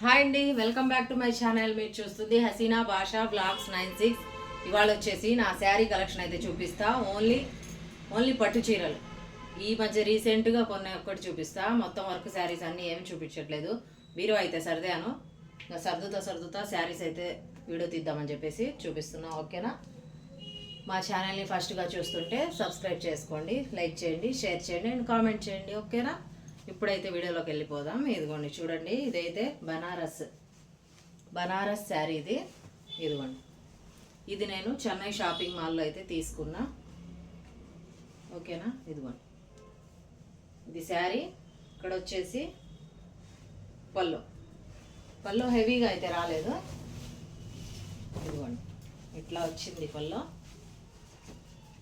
Hi అండి welcome back to my channel. మీరు చూస్తుంది హసీనా భాషా బ్లాగ్స్ నైన్ సిక్స్. ఇవాళ వచ్చేసి నా శారీ కలెక్షన్ అయితే చూపిస్తా. ఓన్లీ ఓన్లీ పట్టు చీరలు. ఈ మధ్య రీసెంట్గా కొన్ని ఒక్కటి చూపిస్తా. మొత్తం వర్క్ శారీస్ అన్నీ ఏమి చూపించట్లేదు. మీరు అయితే సర్దాను. ఇంకా సర్దుతా సర్దుతా శారీస్ అయితే వీడియో తీద్దామని చెప్పేసి చూపిస్తున్నా. ఓకేనా? మా ఛానల్ని ఫస్ట్గా చూస్తుంటే సబ్స్క్రైబ్ చేసుకోండి లైక్ చేయండి షేర్ చేయండి అండ్ కామెంట్ చేయండి. ఓకేనా? ఇప్పుడైతే వీడియోలోకి వెళ్ళిపోదాం. ఇదిగోండి చూడండి ఇదైతే బనారస్. బనారస్ శారీ ఇది. ఇదిగోండి. ఇది నేను చెన్నై షాపింగ్ మాల్లో అయితే తీసుకున్నా. ఓకేనా? ఇదిగోండి. ఇది శారీ. ఇక్కడ వచ్చేసి పళ్ళు. పళ్ళు హెవీగా అయితే రాలేదు. ఇదిగోండి. ఇట్లా వచ్చింది పళ్ళు.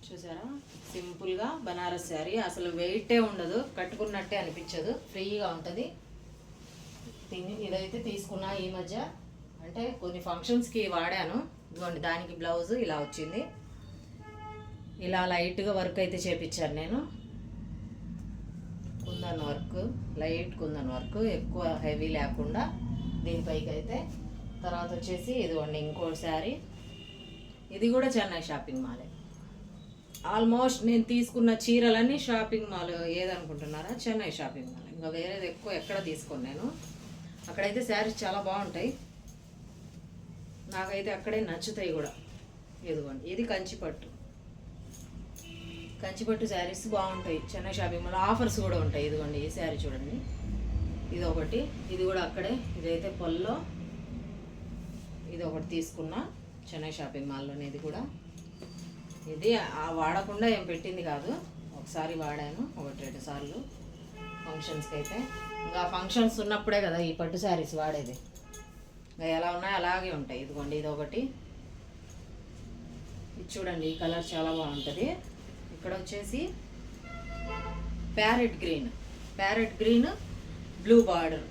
చూసారా? సింపుల్గా బనారస్ శారీ. అసలు వెయిటే ఉండదు. కట్టుకున్నట్టే అనిపించదు. ఫ్రీగా ఉంటుంది. దీన్ని ఇదైతే తీసుకున్నా ఈ మధ్య. అంటే కొన్ని ఫంక్షన్స్కి వాడాను. ఇదిగోండి దానికి బ్లౌజ్ ఇలా వచ్చింది. ఇలా లైట్గా వర్క్ అయితే చేపించాను నేను. Kundan work light kundan work ఎక్కువ హెవీ లేకుండా దీనిపైకి అయితే. తర్వాత వచ్చేసి ఇదిగోండి ఇంకో శారీ. ఇది కూడా చెన్నై షాపింగ్ మాలే ఆల్మోస్ట్ నేను తీసుకున్న చీరలన్నీ shopping mall ఏదనుకుంటున్నారా? Chennai shopping mall. ఇంకా వేరేది ఎక్కువ ఎక్కడ తీసుకోను నేను. అక్కడైతే శారీస్ చాలా బాగుంటాయి. నాకైతే అక్కడే నచ్చుతాయి కూడా. ఇదిగోండి ఇది కంచిపట్టు. కంచిపట్టు శారీస్ బాగుంటాయి. చెన్నై షాపింగ్ మాల్ ఆఫర్స్ కూడా ఉంటాయి. ఇదిగోండి ఈ శారీ చూడండి. ఇది ఒకటి ఇది కూడా అక్కడే. ఇదైతే పొల్లో. ఇది ఒకటి తీసుకున్నా. చెన్నై షాపింగ్ మాల్లోనే ఇది కూడా. ఇది ఆ వాడకుండా ఏం పెట్టింది కాదు. ఒకసారి వాడాను ఒకటి రెండు సార్లు. ఫంక్షన్స్కి అయితే. ఇంకా ఫంక్షన్స్ ఉన్నప్పుడే కదా ఈ పట్టు శారీస్ వాడేది. ఇంకా ఎలా ఉన్నాయో అలాగే ఉంటాయి. ఇదిగోండి ఇది ఒకటి ఇది చూడండి ఈ కలర్ చాలా బాగుంటుంది. ఇక్కడ వచ్చేసి parrot green parrot green blue border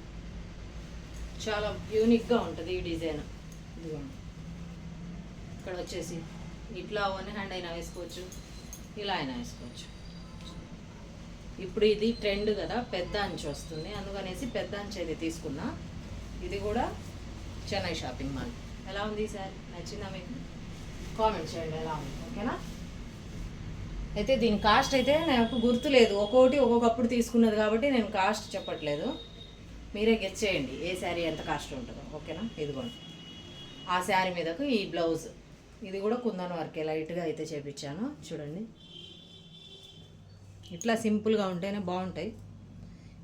చాలా యూనిక్గా ఉంటుంది ఈ డిజైన్ ఇదిగోండి. ఇక్కడ వచ్చేసి ఇట్లా వన్ హ్యాండ్ అయినా వేసుకోవచ్చు. ఇలా అయినా వేసుకోవచ్చు. ఇప్పుడు ఇది ట్రెండ్ కదా పెద్ద అంచు వస్తుంది. అందుకనేసి పెద్ద అంచు అయితే తీసుకున్నా. ఇది కూడా చెన్నై షాపింగ్ మాల్ ఎలా ఉంది సార్? నచ్చిందా మీకు? కామెంట్ చేయండి ఎలా ఉంది? ఓకేనా? అయితే దీని కాస్ట్ అయితే నాకు గుర్తులేదు ఒక్కొక్కటి ఒక్కొక్కప్పుడు తీసుకున్నది కాబట్టి నేను కాస్ట్ చెప్పట్లేదు. మీరే గెస్ చేయండి. ఏ శారీ ఎంత కాస్ట్ ఉంటుందో. ఓకేనా? ఇదిగోండి. ఆ శారీ మీదకు ఈ బ్లౌజ్ ఇది కూడా కుందన్ వర్కే లైట్గా అయితే చేపించాను చూడండి. ఇట్లా సింపుల్గా ఉంటేనే బాగుంటాయి.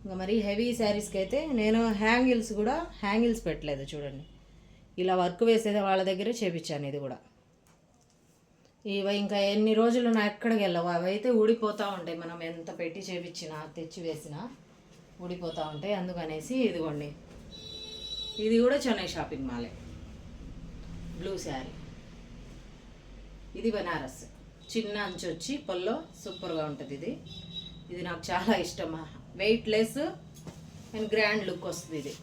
ఇంకా మరి హెవీ శారీస్కి అయితే నేను హ్యాంగిల్స్ కూడా హ్యాంగిల్స్ పెట్టలేదు చూడండి. ఇలా వర్క్ వేసేది వాళ్ళ దగ్గరే చేపించాను ఇది కూడా. ఇవి ఇంకా ఎన్ని రోజులు నా ఎక్కడికి వెళ్ళవు అవి అయితే ఊడిపోతూ ఉంటాయి. మనం ఎంత పెట్టి చేపించినా తెచ్చి వేసినా ఊడిపోతూ ఉంటాయి. అందుకనేసి ఇదిగోండి. ఇది కూడా చెన్నై షాపింగ్ మాలే. బ్లూ శారీ. ఇది బనారస్. చిన్న అంచు వచ్చి పొల్లో సూపర్గా ఉంటుంది ఇది. ఇది నాకు చాలా ఇష్టం. Weight less and grand look వస్తుంది ఇది.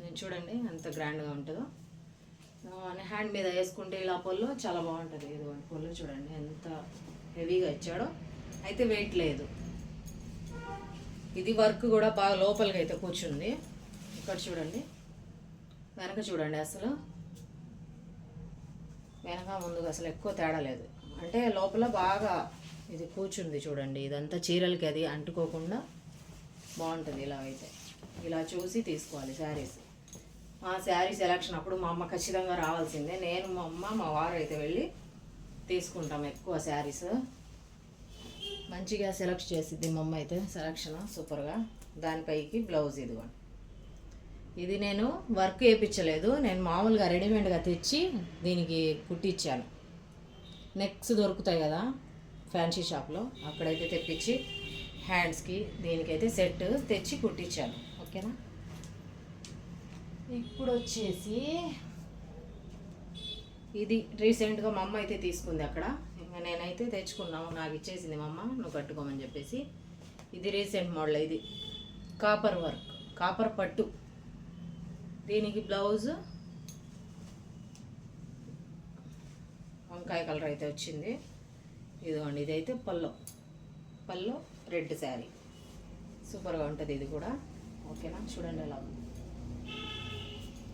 నేను చూడండి ఎంత గ్రాండ్గా ఉంటుందో. హ్యాండ్ మీద వేసుకుంటే ఇలా పొల్లో చాలా బాగుంటుంది. ఇది పొల్లో చూడండి ఎంత హెవీగా ఇచ్చాడో. అయితే వెయిట్ లేదు. ఇది వర్క్ కూడా బాగా లోపలికి అయితే కూర్చుంది. ఇక్కడ చూడండి. వెనక చూడండి అసలు. వెనక ముందుకు అసలు ఎక్కువ తేడా లేదు. అంటే లోపల బాగా ఇది కూర్చుంది చూడండి. ఇదంతా చీరలకి అది అంటుకోకుండా బాగుంటుంది ఇలా అయితే. ఇలా చూసి తీసుకోవాలి శారీస్. ఆ శారీ సెలక్షన్ అప్పుడు మా అమ్మ ఖచ్చితంగా రావాల్సిందే. నేను మా అమ్మ మా వారు అయితే వెళ్ళి తీసుకుంటాం ఎక్కువ శారీస్. మంచిగా సెలెక్ట్ చేసిద్ది మా అమ్మ అయితే సెలక్షన్ సూపర్గా దానిపైకి బ్లౌజ్ ఇదిగోండి ఇది నేను వర్క్ వేయించలేదు నేను మామూలుగా రెడీమేడ్గా తెచ్చి దీనికి కుట్టించాను నెక్స్ దొరుకుతాయి కదా ఫ్యాన్సీ షాప్లో అక్కడైతే తెప్పించి హ్యాండ్స్కి దీనికైతే సెట్ తెచ్చి కుట్టించాను ఓకేనా? ఇప్పుడు వచ్చేసి ఇది రీసెంట్గా మా అమ్మ అయితే తీసుకుంది అక్కడ. ఇంకా నేనైతే తెచ్చుకున్నాము. నాకు ఇచ్చేసింది మా అమ్మ నువ్వు కట్టుకోమని చెప్పేసి. ఇది రీసెంట్ మోడల్ ఇది. కాపర్ వర్క్ కాపర్ పట్టు. దీనికి బ్లౌజ్ వంకాయ కలర్ అయితే వచ్చింది. ఇదిగోండి ఇదైతే పల్లో పల్లో రెడ్ శారీ. సూపర్గా ఉంటుంది ఇది కూడా. ఓకేనా? చూడండి ఎలా ఉంది.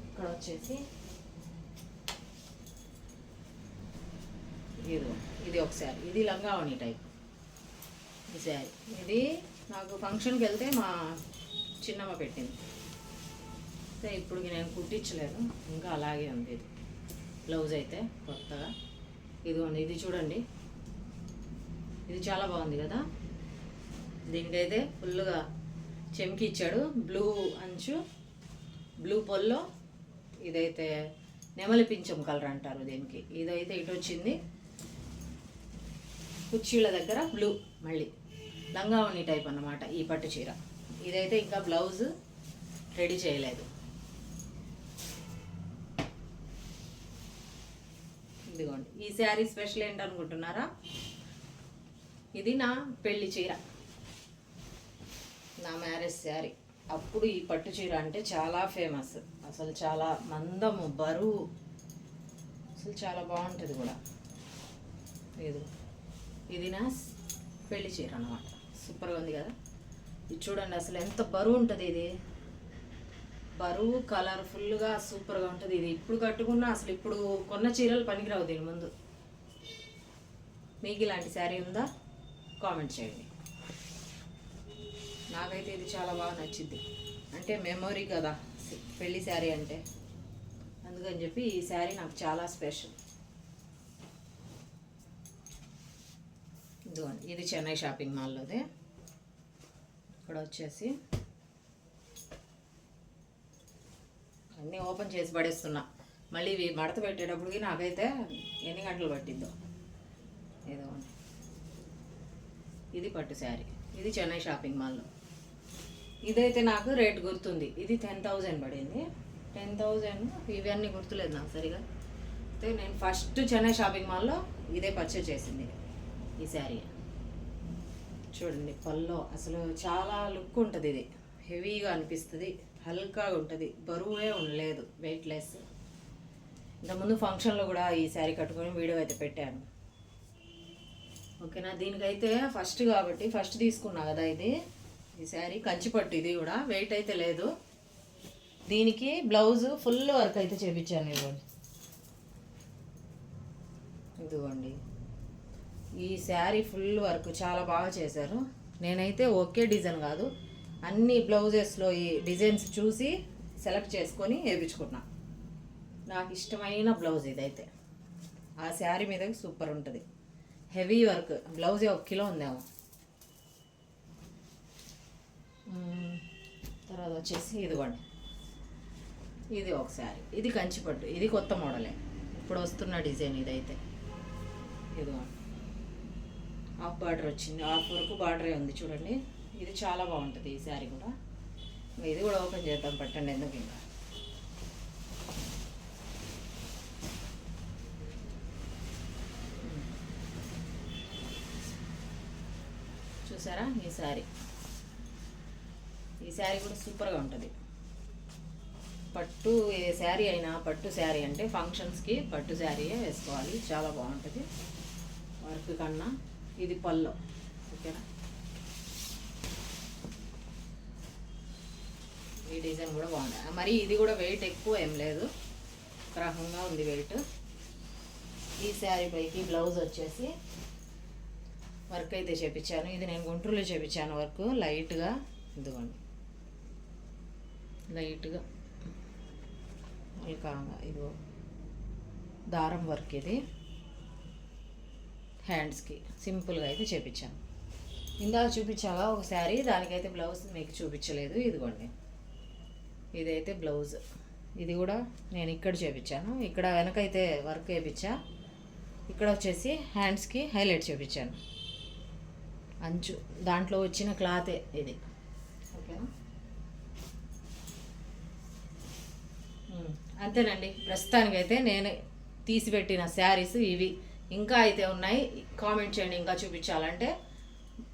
ఇక్కడ వచ్చేసి ఇది ఇది ఒక శారీ. ఇది లంగావణి టైప్. ఈ శారీ. ఇది నాకు ఫంక్షన్కి వెళ్తే మా చిన్నమ్మ పెట్టింది. అయితే ఇప్పుడు నేను కుట్టించలేదు ఇంకా అలాగే ఉంది ఇది. బ్లౌజ్ అయితే కొత్తగా. ఇదిగోండి ఇది చూడండి. ఇది చాలా బాగుంది కదా? దీనికైతే ఫుల్గా చెమ్కి ఇచ్చాడు. బ్లూ అంచు బ్లూ పొల్లో ఇదైతే నెమలి పింఛం కలర్ అంటారు దీనికి. ఇదైతే ఇటు వచ్చింది. కుర్చీల దగ్గర బ్లూ మళ్ళీ. లంగావణి టైప్ అన్నమాట ఈ పట్టు చీర. ఇదైతే ఇంకా బ్లౌజ్ రెడీ చేయలేదు. ఇదిగోండి ఈ శారీ స్పెషల్ ఏంటనుకుంటున్నారా? ఇది నా పెళ్ళి చీర. నా మ్యారేజ్ శారీ. అప్పుడు ఈ పట్టు చీర అంటే చాలా ఫేమస్. అసలు చాలా మందము బరువు. అసలు చాలా బాగుంటుంది కూడా. ఇది. ఇది నా పెళ్ళి చీర అన్నమాట. సూపర్గా ఉంది కదా? ఇది చూడండి అసలు ఎంత బరువు ఉంటుంది ఇది. బరువు కలర్ఫుల్గా సూపర్గా ఉంటుంది. ఇది ఇప్పుడు కట్టుకున్నా అసలు ఇప్పుడు కొన్న చీరలు పనికిరావు దీని ముందు. మీకు ఇలాంటి శారీ ఉందా? కామెంట్ చేయండి. నాకైతే ఇది చాలా బాగా నచ్చింది. అంటే మెమొరీ కదా పెళ్ళి శారీ అంటే. అందుకని చెప్పి ఈ శారీ నాకు చాలా స్పెషల్ ఇది చెన్నై షాపింగ్ మాల్లోదే ఇక్కడ వచ్చేసి అన్నీ ఓపెన్ చేసి పడేస్తున్నా. మళ్ళీ ఇవి మడత పెట్టేటప్పటికి నాకైతే ఎన్ని గంటలు పట్టిందో. ఏదో ఇది పట్టు శారీ. ఇది చెన్నై షాపింగ్ మాల్లో. ఇదైతే నాకు రేట్ గుర్తుంది. ఇది టెన్ థౌజండ్ పడింది. టెన్ థౌజండ్ ఇవన్నీ గుర్తులేదు నాకు సరిగా. అయితే నేను ఫస్ట్ చెన్నై షాపింగ్ మాల్లో ఇదే పర్చేజ్ చేసింది ఈ శారీ. చూడండి పల్లో అసలు చాలా లుక్ ఉంటుంది ఇది. హెవీగా అనిపిస్తుంది. హల్కాగా ఉంటుంది బరువే ఉండలేదు వెయిట్లెస్ ఇంతకుముందు ఫంక్షన్లో కూడా ఈ శారీ కట్టుకొని వీడియో అయితే పెట్టాను. ఓకేనా? దీనికైతే ఫస్ట్ కాబట్టి ఫస్ట్ తీసుకున్నా కదా ఇది. ఈ శారీ కంచిపట్టు ఇది కూడా వెయిట్ అయితే లేదు. దీనికి బ్లౌజ్ ఫుల్ వర్క్ అయితే చేపించాను ఇవ్వండి ఇదిగోండి. ఈ శారీ ఫుల్ వర్క్ చాలా బాగా చేశారు. నేనైతే ఒకే డిజైన్ కాదు. అన్ని బ్లౌజెస్లో ఈ డిజైన్స్ చూసి సెలెక్ట్ చేసుకొని వేయించుకున్నా నాకు ఇష్టమైన బ్లౌజ్ ఇదైతే. ఆ శారీ మీద సూపర్ ఉంటుంది. Heavy work. బ్లౌజ్ ఒక కిలో ఉందేమో. తర్వాత వచ్చేసి ఇదిగోండి. ఇది ఒక శారీ. ఇది కంచిపట్టు ఇది కొత్త మోడలే. ఇప్పుడు వస్తున్న డిజైన్ ఇదైతే. ఇదిగోండి. హాఫ్ బార్డర్ వచ్చింది. హాఫ్ వరకు బార్డరే ఉంది చూడండి. ఇది చాలా బాగుంటుంది ఈ శారీ కూడా. ఇది కూడా ఓపెన్ చేద్దాం పట్టండి ఎందుకు ఇంకా. చూసారా ఈ శారీ? ఈ శారీ కూడా సూపర్గా ఉంటుంది. పట్టు ఏ శారీ అయినా పట్టు శారీ అంటే ఫంక్షన్స్కి పట్టు శారీయే వేసుకోవాలి. చాలా బాగుంటుంది. వర్క్ కన్నా ఇది పల్లో ఓకేనా? ఈ డిజైన్ కూడా బాగుంది. మరి ఇది కూడా వెయిట్ ఎక్కువ ఏం లేదు. రకంగా ఉంది వెయిట్ ఈ శారీ పైకి బ్లౌజ్ వచ్చేసి వర్క్ అయితే చేపించాను. ఇది నేను గుంటూరులో చేపించాను వర్క్ లైట్గా ఇదిగోండి. లైట్గా ఇంకా ఇదిగో దారం వర్క్ ఇది. హ్యాండ్స్కి సింపుల్గా అయితే చేపించాను. ఇందాక చూపించాగా ఒక శారీ? దానికైతే బ్లౌజ్ మీకు చూపించలేదు. ఇదిగోండి. ఇదైతే బ్లౌజ్. ఇది కూడా నేను ఇక్కడ చేపించాను. ఇక్కడ వెనకైతే వర్క్ వేయించా ఇక్కడ వచ్చేసి హ్యాండ్స్కి హైలైట్ చేపించాను. అంచు. దాంట్లో వచ్చిన క్లాతే ఇది. ఓకేనా? అంతేనండి. ప్రస్తుతానికైతే నేను తీసిపెట్టిన శారీస్ ఇవి. ఇంకా అయితే ఉన్నాయి. కామెంట్ చేయండి ఇంకా చూపించాలంటే.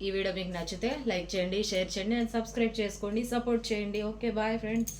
ఈ వీడియో మీకు నచ్చితే లైక్ చేయండి షేర్ చేయండి అండ్ సబ్స్క్రైబ్ చేసుకోండి సపోర్ట్ చేయండి. Okay bye friends.